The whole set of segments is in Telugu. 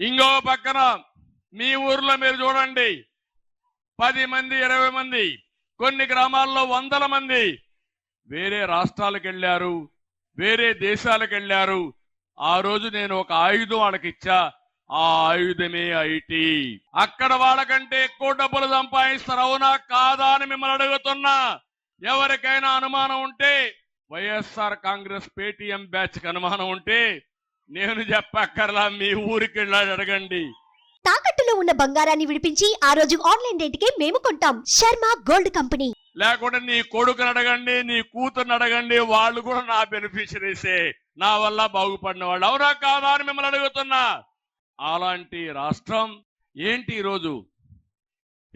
ఇంకో పక్కన మీ ఊర్లో మీరు చూడండి. పది మంది ఇరవై మంది కొన్ని గ్రామాల్లో వందల మంది వేరే రాష్ట్రాలకు వెళ్ళారు వేరే దేశాలకు వెళ్ళారు. ఆ రోజు నేను ఒక ఆయుధం వాళ్ళకి ఇచ్చా. ఆ ఆయుధమే ఐటీ. అక్కడ వాళ్ళకంటే ఎక్కువ డబ్బులు సంపాదిస్తారు. అవునా కాదా అని మిమ్మల్ని అడుగుతున్నా. ఎవరికైనా అనుమానం ఉంటే వైఎస్ఆర్ కాంగ్రెస్ పేటిఎం బ్యాచ్కి అనుమానం ఉంటే నేను చెప్పక్కర్లా మీ ఊరికి వెళ్ళాడు అడగండి. తాకట్టులో ఉన్న బంగారాన్ని విడిపించి ఆ రోజు ఆన్లైన్ రేటుకే మేము కొంటాం. Sharma gold company. లేకుంటే నీ కొడుకుని అడగండి నీ కూతుర్ని అడగండి వాళ్ళు కూడా నా బెనిఫిషరీసే. నా వల్ల బాగుపడిన వాళ్ళు అవునా కాదా అని మిమ్మల్ని అడుగుతున్నా. అలాంటి రాష్ట్రం ఏంటి ఈరోజు?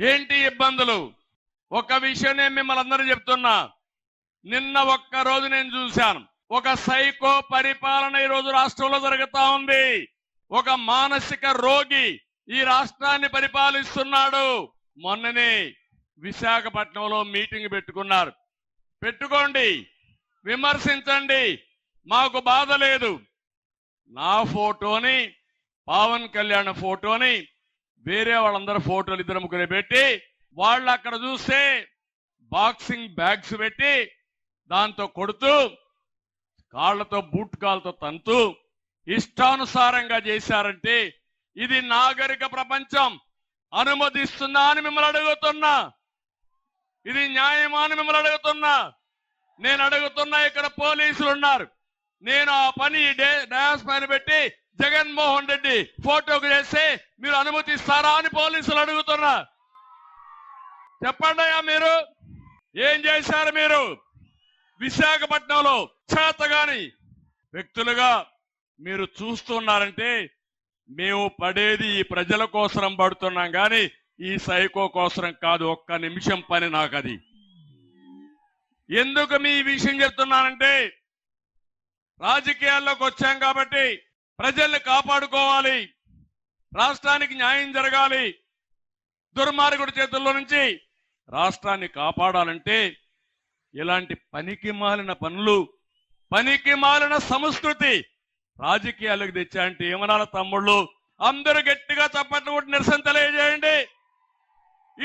ఏంటి ఇబ్బందులు? ఒక విషయం నేను మిమ్మల్ని అందరూ చెప్తున్నా. నిన్న ఒక్క రోజు నేను చూశాను. ఒక సైకో పరిపాలన ఈ రోజు రాష్ట్రంలో జరుగుతా ఉంది. ఒక మానసిక రోగి ఈ రాష్ట్రాన్ని పరిపాలిస్తున్నాడు. మొన్ననే విశాఖపట్నంలో మీటింగ్ పెట్టుకున్నారు. పెట్టుకోండి విమర్శించండి మాకు బాధ లేదు. నా ఫోటోని పవన్ కళ్యాణ్ ఫోటోని వేరే వాళ్ళందరూ ఫోటోలు ఇద్దరు ముగ్గురే పెట్టి వాళ్ళు అక్కడ చూస్తే బాక్సింగ్ బ్యాగ్స్ పెట్టి దాంతో కొడుతూ కాళ్ళతో బూట్ కాళ్ళతో తంతు ఇష్టానుసారంగా చేశారంటే ఇది నాగరిక ప్రపంచం. అనుమతిస్తుందా అని మిమ్మల్ని అడుగుతున్నా. ఇది న్యాయమా అని మిమ్మల్ని అడుగుతున్నా. నేను అడుగుతున్నా ఇక్కడ పోలీసులు ఉన్నారు. నేను ఆ పని డే- డయాస్ పైన పెట్టి జగన్మోహన్ రెడ్డి ఫోటోకు చేస్తే మీరు అనుమతిస్తారా అని పోలీసులు అడుగుతున్నా చెప్పండి అయ్యా మీరు. ఏం చేశారు మీరు? విశాఖపట్నంలో చేతగాని వ్యక్తులుగా మీరు చూస్తున్నారంటే మేము పడేది ఈ ప్రజల కోసరం పడుతున్నాం కానీ ఈ సైకో కోసరం కాదు. ఒక్క నిమిషం పని నాకు అది ఎందుకు మీ విషయం చెప్తున్నానంటే రాజకీయాల్లోకి వచ్చాం కాబట్టి ప్రజల్ని కాపాడుకోవాలి. రాష్ట్రానికి న్యాయం జరగాలి. దుర్మార్గుడి చేతుల్లో నుంచి రాష్ట్రాన్ని కాపాడాలంటే ఇలాంటి పనికి మాలిన పనులు పనికి మాలిన సంస్కృతి రాజకీయాలకు తెచ్చా అంటే ఏమనాల తమ్ముళ్ళు? అందరూ గట్టిగా చప్పట్లు కొట్టి నిరసన తెలియజేయండి.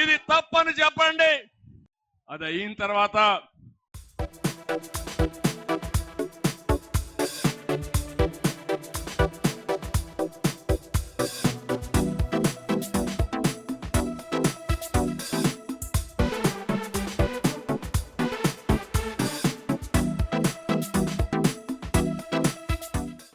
ఇది తప్పని చెప్పండి. అది అయిన తర్వాత